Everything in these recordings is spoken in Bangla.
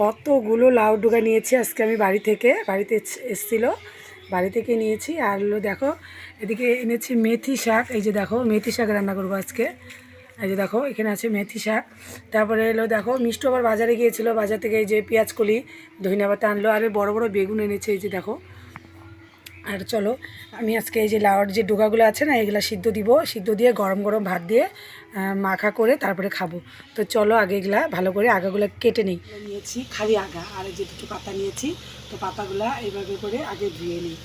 কতগুলো লাউ ডুগা নিয়েছি আজকে আমি বাড়ি থেকে, বাড়িতে এসেছিল। বাড়ি থেকে নিয়েছি আর হলো দেখো, এদিকে এনেছি মেথি শাক, এই যে দেখো, মেথি শাক রান্না করব আজকে। এই যে দেখো, এখানে আছে মেথি শাক। তারপরে এলো দেখো, মিষ্টি আবার বাজারে গিয়েছিল, বাজার থেকে এই যে পেঁয়াজ কলি ধনিয়া পাতা আনলো, আর বড় বড় বেগুন এনেছে, এই যে দেখো। আর চলো, আমি আজকে এই যে লাউর যে ডোকাগুলো আছে না, এগুলো সিদ্ধ দিব। সিদ্ধ দিয়ে গরম গরম ভাত দিয়ে মাখা করে তারপরে খাব। তো চলো আগে এগুলা ভালো করে আগাগুলো কেটে নিই। নিয়েছি খালি আগা, আর যে দুটো পাতা নিয়েছি, তো পাতাগুলো এইভাবে করে আগে ধুয়ে নিই।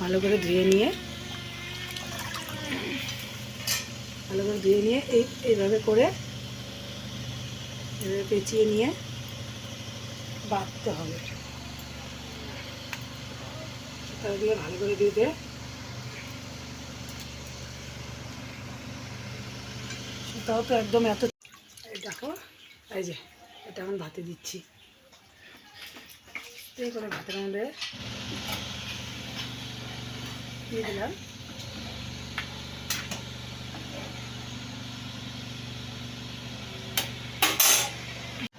ভালো করে ধুয়ে নিয়ে, ভালো করে ধুয়ে নিয়ে এই, এইভাবে করে এভাবে পেঁচিয়ে নিয়ে বাঁধতে হবে। দিয়ে ভালো করে দিয়ে দে। সেটাও তো একদম এত দেখো এই যে এটা আমি ভাতে দিচ্ছি। এই করে ভাতের মধ্যে দিয়ে দিলাম।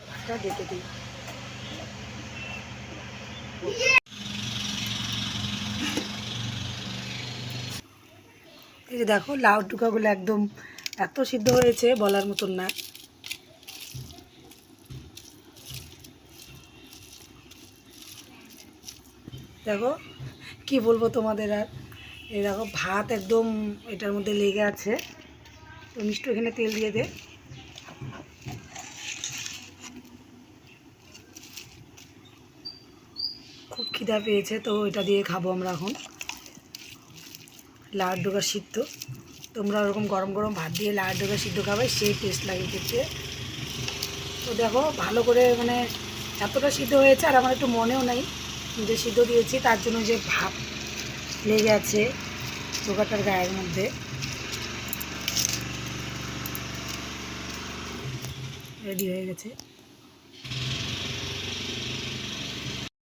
ভাতটা ডেকে দিই। এই যে দেখো, লাউ টুকাগুলো একদম এত সিদ্ধ হয়েছে বলার মতন না। দেখো, কি বলব তোমাদের আর? এই দেখো, ভাত একদম এটার মধ্যে লেগে আছে। তো মিষ্টি, এখানে তেল দিয়ে দে। খুব খিদা পেয়েছে, তো এটা দিয়ে খাব আমরা এখন। লাউর ডোকা সিদ্ধ। তোমরা ওরকম গরম গরম ভাত দিয়ে লাউর ডোকা সিদ্ধ খাবে, সেই টেস্ট লাগে খেতে। তো দেখো, ভালো করে মানে এতটা সিদ্ধ হয়েছে, আর আমার একটু মনেও নাই যে সিদ্ধ দিয়েছি, তার জন্য যে ভাব লেগে আছে ডোকাটার গায়ের মধ্যে। রেডি হয়ে গেছে।